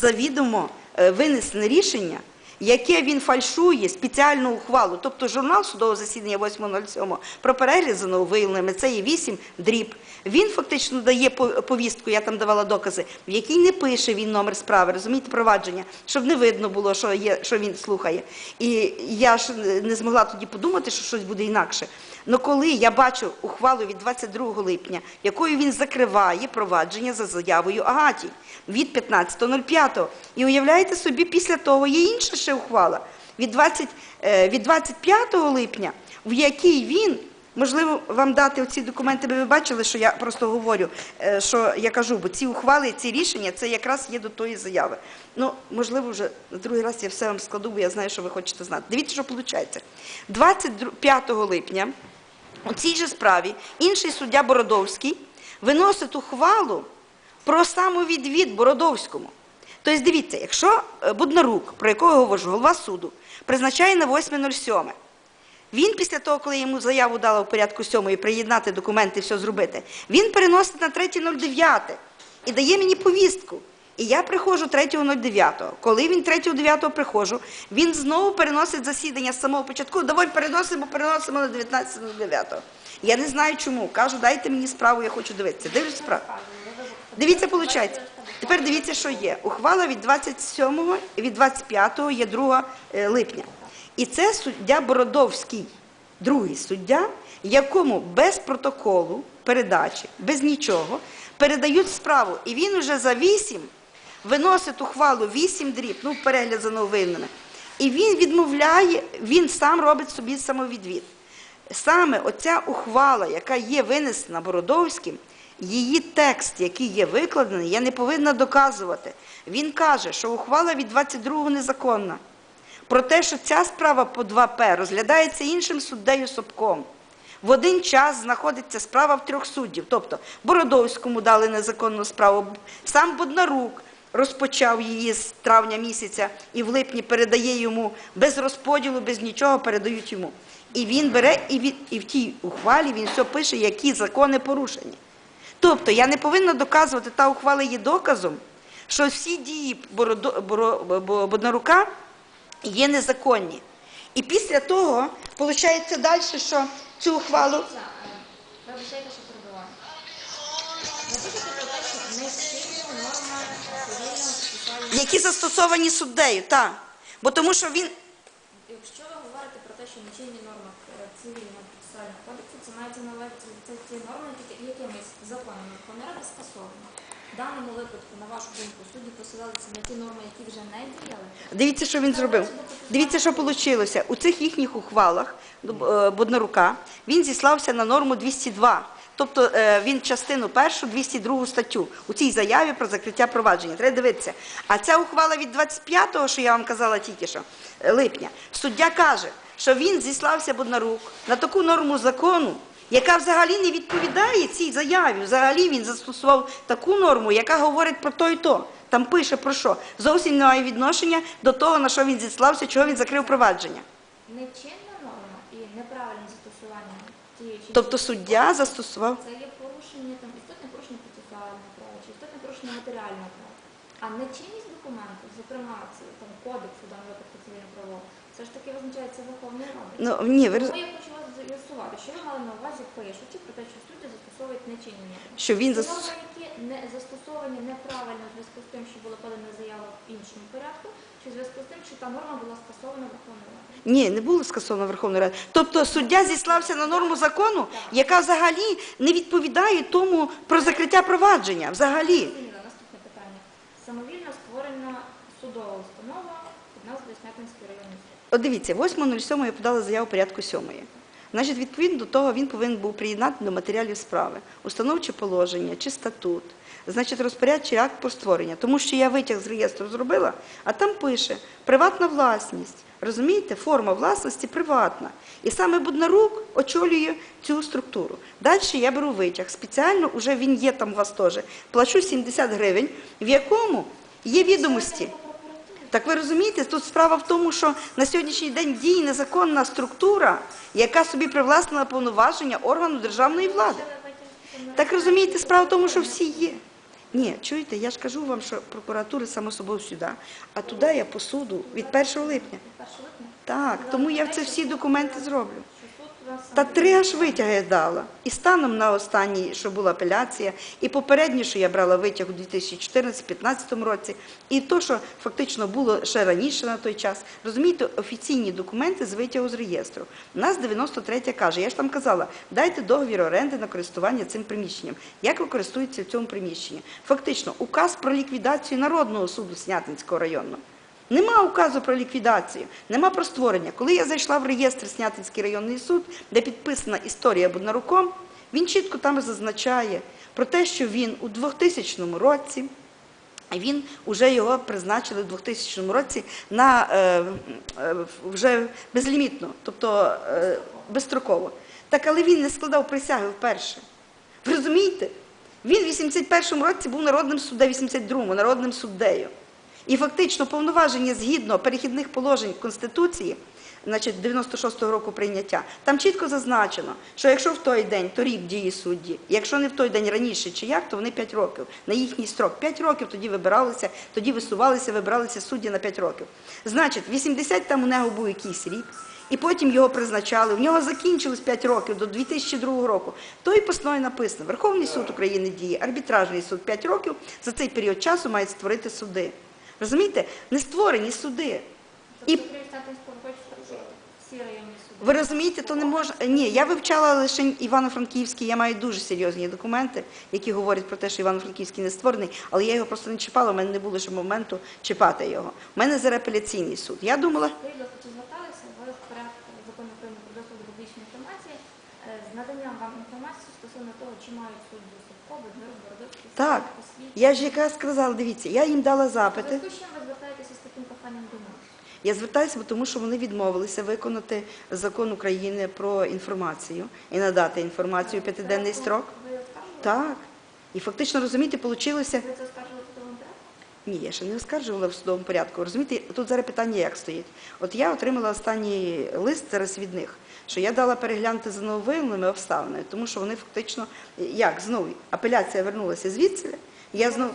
завідомо е, винесене рішення, яке він фальшує спеціальну ухвалу, тобто журнал судового засідання 8.07 про перегляд за нововиявленими, це є 8 дріб. Він фактично дає повістку, я там давала докази, в якій не пише він номер справи, розумієте, провадження, щоб не видно було, що, що він слухає. І я ж не змогла тоді подумати, що щось буде інакше. Але коли я бачу ухвалу від 22 липня, якою він закриває провадження за заявою Агаті від 15.05, і уявляєте собі, після того є інша ще ухвала від, 20, е, від 25 липня, в якій він, можливо, вам дати оці документи, ви бачили, що я просто говорю, е, що я кажу, бо ці ухвали, ці рішення, це якраз є до тої заяви. Ну, можливо, вже на другий раз я все вам складу, бо я знаю, що ви хочете знати. Дивіться, що виходить. 25 липня у цій же справі інший суддя Бородовський виносить ухвалу про самовідвід Бородовському. Тобто, дивіться, якщо е, Буднарук, про якого я говорю, голова суду, призначає на 8.07, він після того, коли йому заяву дала в порядку 7 приєднати документи, все зробити, він переносить на 3.09 і дає мені повістку. І я приходжу 3.09. Коли він 3.09 приходжу, він знову переносить засідання з самого початку. Давай переносимо, переносимо на 19.09. Я не знаю чому. Кажу, дайте мені справу, я хочу дивитися. Дивлюсь справу. Дивіться, виходить. Тепер дивіться, що є. Ухвала від 27 і від 25 є 2 е, липня. І це суддя Бородовський, другий суддя, якому без протоколу передачі, без нічого, передають справу. І він уже за 8 виносить ухвалу 8 дріб, ну, перегляд за новинами. І він відмовляє, він сам робить собі самовідвід. Саме оця ухвала, яка є винесена Бородовським, її текст, який є викладений, я не повинна доказувати. Він каже, що ухвала від 22-го незаконна. Про те, що ця справа по 2П розглядається іншим суддею Собком. В один час знаходиться справа в трьох суддів. Тобто Бородовському дали незаконну справу, сам Боднарук розпочав її з травня місяця і в липні передає йому без розподілу, без нічого передають йому. І він бере, і, від, і в тій ухвалі він все пише, які закони порушені. Тобто я не повинна доказувати, та ухвала є доказом, що всі дії Боднарука є незаконні. І після того, виходить далі, що цю ухвалу. Які застосовані суддею, так. Бо тому що він. Якщо ви говорите про те, що не чинні норми е, цивільного процесуального кодексу, це мається на увазі ті норми, які якимись законами Верховної Ради скасовані. В даному випадку, на вашу думку, судді посилалися на ті норми, які вже не діяли. Дивіться, що він зробив. Дивіться, що вийшло. У цих їхніх ухвалах е, Боднарука він зіслався на норму 202. Тобто е, він частину першу, 202 статтю у цій заяві про закриття провадження. Треба дивитися. А ця ухвала від 25-го, що я вам казала тільки що, липня, суддя каже, що він зіслався Боднарук на таку норму закону, яка взагалі не відповідає цій заяві. Взагалі він застосував таку норму, яка говорить про то і то. Там пише про що. Зовсім немає відношення до того, на що він зіслався, чого він закрив провадження. Нечинна норма і неправильне застосування тієї чи Тобто суддя застосував. це є порушення там істотне порушення процесуального права чи істотне порушення матеріального. А нечинність документу, зокрема це там кодексу, в даному випадку цивільного права, все ж таки визначається Верховною Радою. Ну ні, ви Тому я хочу вас з'ясувати, що ви мали на увазі пишучи про те, що судді застосовують нечинні що він Ці застосував. які не застосовані неправильно в зв'язку з тим, що була подана заява в іншому порядку, чи в зв'язку з тим, що та норма була скасована Верховною Радою. Ні, не було скасовано Верховної Ради. Тобто суддя зіслався на норму закону, яка взагалі не відповідає тому про закриття провадження. Взагалі. От дивіться, 8.07 я подала заяву порядку 7. Значить, відповідно до того він повинен був приєднати до матеріалів справи установче положення чи статут, значить, розпорядчий акт про створення. Тому що я витяг з реєстру зробила, а там пише приватна власність. Розумієте, форма власності приватна. І саме Буднарук очолює цю структуру. Далі я беру витяг. Спеціально вже він є там у вас теж. Плачу 70 гривень, в якому є відомості. Так ви розумієте, тут справа в тому, що на сьогоднішній день діє незаконна структура, яка собі привласнила повноваження органу державної влади. Так розумієте, справа в тому, що всі є. Ні, чуєте, я ж кажу вам, що прокуратура само собою сюди, а туди я по суду від 1 липня. 1 липня? Так, тому я це всі документи зроблю. Та три аж витяги дала. І станом на останній, що була апеляція, і попереднє, що я брала витяг у 2014-2015 році, і то, що фактично було ще раніше на той час. Розумієте, офіційні документи з витягу з реєстру. У нас 93 я каже, я ж там казала, дайте договір оренди на користування цим приміщенням. Як ви користуєтеся в цьому приміщенні? Фактично, указ про ліквідацію Народного суду Снятинського районного. Нема указу про ліквідацію, нема про створення. Коли я зайшла в реєстр Снятинський районний суд, де підписана історія Буднаруком, він чітко там зазначає про те, що він у 2000 році, він вже його призначили у 2000 році на е, е, вже безлімітно, тобто е, безстроково. Так, але він не складав присяги вперше. Ви розумієте? Він в 81-му році був народним суддею, 82-му народним суддею. І фактично повноваження згідно перехідних положень Конституції, значить 96-го року прийняття, там чітко зазначено, що якщо в той день, то рік дії судді, якщо не в той день раніше чи як, то вони 5 років на їхній строк. 5 років тоді вибиралися, тоді висувалися, вибиралися судді на 5 років. Значить, 80 там у нього був якийсь рік. І потім його призначали. В нього закінчилось 5 років до 2002 року. То і постанові написано: Верховний суд України діє, арбітражний суд 5 років. За цей період часу мають створити суди. Розумієте? Не створені суди. І Тобто ви розумієте, то не може. Ні, я вивчала лише Івано-Франківський, я маю дуже серйозні документи, які говорять про те, що Івано-Франківський не створений, але я його просто не чіпала, у мене не було ще моменту чіпати його. У мене зараз апеляційний суд. Я думала, Скажіть, будь ласка, чи зверталися ви в порядку закону України про доступ до публічної інформації е, з наданням вам стосовно того, чи мають судді Собко, Буднюк, Бородовський, так, я ж якраз сказала, дивіться, я їм дала запити. зв'язку з чим ви звертаєтеся з таким проханням до нас? Я звертаюся, бо тому що вони відмовилися виконати закон України про інформацію і надати інформацію у п'ятиденний строк. Ви оскаржували? Так. І фактично, розумієте, вийшло. Ви це оскаржували порядку? Ні, я ще не оскаржувала в судовому порядку. Розумієте, тут зараз питання як стоїть. От я отримала останній лист зараз від них, що я дала переглянути за нововиявленими обставинами, тому що вони фактично, як знову, апеляція вернулася звідси, я знову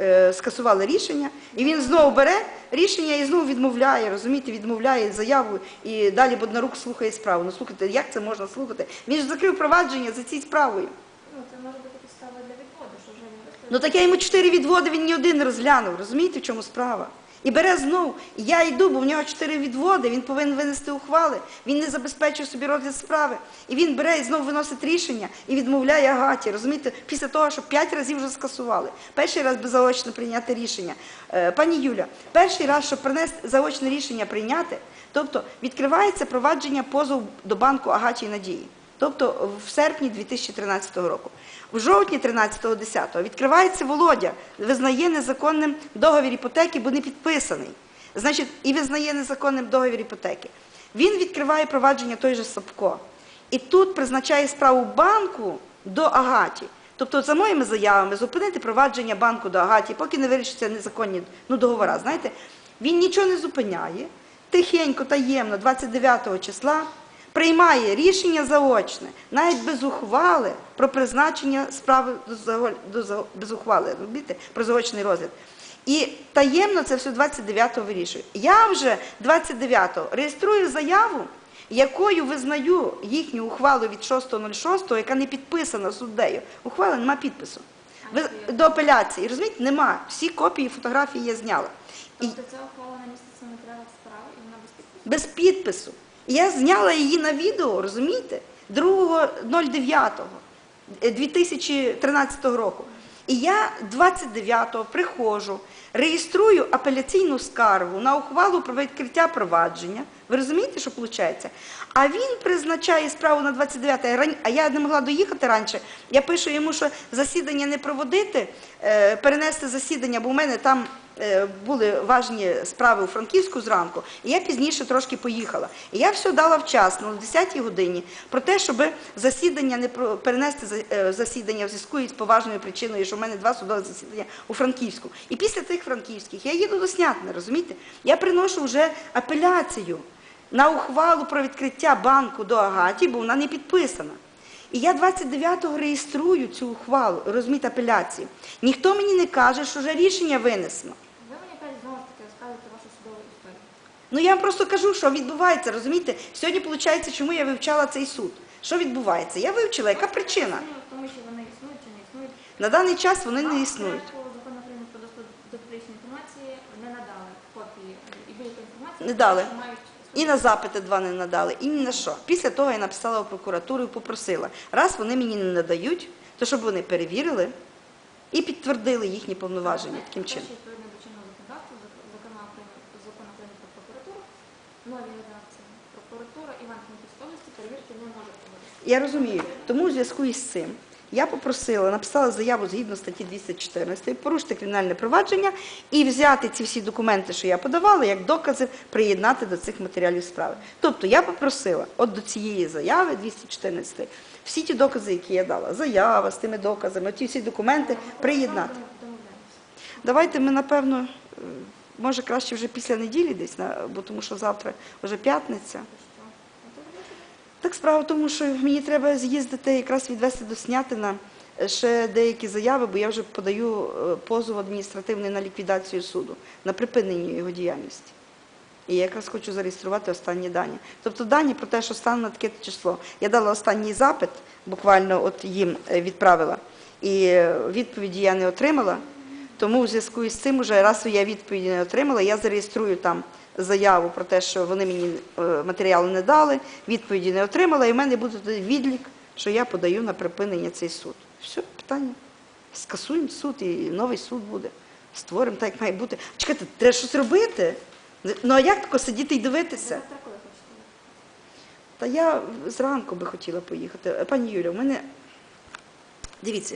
е, скасувала рішення, і він знову бере рішення і знову відмовляє, розумієте, відмовляє заяву, і далі Боднарук слухає справу. Ну слухайте, як це можна слухати? Він ж закрив провадження за цією справою. Ну, це може бути підстава для відводу, що вже виставив. Ну так я йому чотири відводи, він ні один не розглянув. Розумієте, в чому справа? І бере знов. І я йду, бо в нього чотири відводи, він повинен винести ухвали. Він не забезпечує собі розгляд справи. І він бере і знову виносить рішення і відмовляє Агаті. Розумієте, після того, що п'ять разів вже скасували. Перший раз беззаочно прийняти рішення. Е, Пані Юля, перший раз, щоб принести заочне рішення прийняти, тобто відкривається провадження позову до банку Агаті Надії. Тобто в серпні 2013 року. В жовтні 13.10 відкривається Володя, визнає незаконним договір іпотеки, бо не підписаний. Значить, і визнає незаконним договір іпотеки. Він відкриває провадження той же Сапко. І тут призначає справу банку до Агаті. Тобто, за моїми заявами, зупинити провадження банку до Агаті, поки не вирішаться незаконні ну, договори. Знаєте, він нічого не зупиняє, тихенько, таємно, 29 числа приймає рішення заочне, навіть без ухвали про призначення справи до, без ухвали, розумієте, про заочний розгляд. І таємно це все 29-го вирішує. Я вже 29-го реєструю заяву, якою визнаю їхню ухвалу від 6.06, яка не підписана суддею. Ухвала нема підпису. Ви- До апеляції, розумієте, нема. Всі копії фотографії я зняла. І Тобто ця ухвала не міститься матеріалах справи і вона без підпису? без підпису. Я зняла її на відео, розумієте? 2.09.2013 року. І я 29-го приходжу, реєструю апеляційну скаргу на ухвалу про відкриття провадження. Ви розумієте, що виходить? А він призначає справу на 29-те, ран- а я не могла доїхати раніше. Я пишу йому, що засідання не проводити, е, перенести засідання, бо в мене там е, були важні справи у Франківську зранку, і я пізніше трошки поїхала. І я все дала вчасно, о 10-й годині, про те, щоб засідання не перенести е, засідання в зв'язку із поважною причиною, що в мене два судові засідання у Франківську. І після тих франківських я їду до Снятина, розумієте? Я приношу вже апеляцію на ухвалу про відкриття банку до Агаті, бо вона не підписана. І я 29-го реєструю цю ухвалу, розумієте, апеляцію. Ніхто мені не каже, що вже рішення винесено. Ви мені опять знову ж таки розказуєте вашу судову історію. Ну я вам просто кажу, що відбувається, розумієте? Сьогодні виходить, чому я вивчала цей суд. Що відбувається? Я вивчила, яка причина? Тому, що вони існують чи не існують. На даний час вони не існують. Закон України про доступ до публічної інформації не надали копії і будь-яку інформацію, Не дали. І на запити два не надали, і ні на що. Після того я написала в прокуратуру і попросила, раз вони мені не надають, то щоб вони перевірили і підтвердили їхні повноваження таким чином. що відповідно до чинного законодавства, зак- зокрема України- закон України про прокуратуру, нові редакції. Прокуратура Івано-Франківської області перевірки не може проводити. Я розумію. Тому в зв'язку із цим я попросила, написала заяву згідно статті 214, порушити кримінальне провадження і взяти ці всі документи, що я подавала, як докази, приєднати до цих матеріалів справи. Тобто я попросила от до цієї заяви 214 всі ті докази, які я дала, заява з тими доказами, ті всі документи приєднати. Давайте ми, напевно, е, може краще вже після неділі десь, бо тому що завтра вже п'ятниця. Так справа в тому, що мені треба з'їздити якраз відвести до Снятина е, ще деякі заяви, бо я вже подаю е, позов адміністративний на ліквідацію суду, на припинення його діяльності. І я якраз хочу зареєструвати останні дані. Тобто дані про те, що стане на таке число. Я дала останній запит, буквально от їм е, відправила, і відповіді я не отримала. Тому в зв'язку із цим, уже раз я відповіді не отримала, я зареєструю там заяву про те, що вони мені е, матеріали не дали, відповіді не отримала, і в мене буде відлік, що я подаю на припинення цей суд. Все, питання. Скасуємо суд і новий суд буде. Створимо так, як має бути. Чекайте, треба щось робити. Ну а як тако сидіти і дивитися? Та я зранку би хотіла поїхати. Пані Юля, у мене дивіться,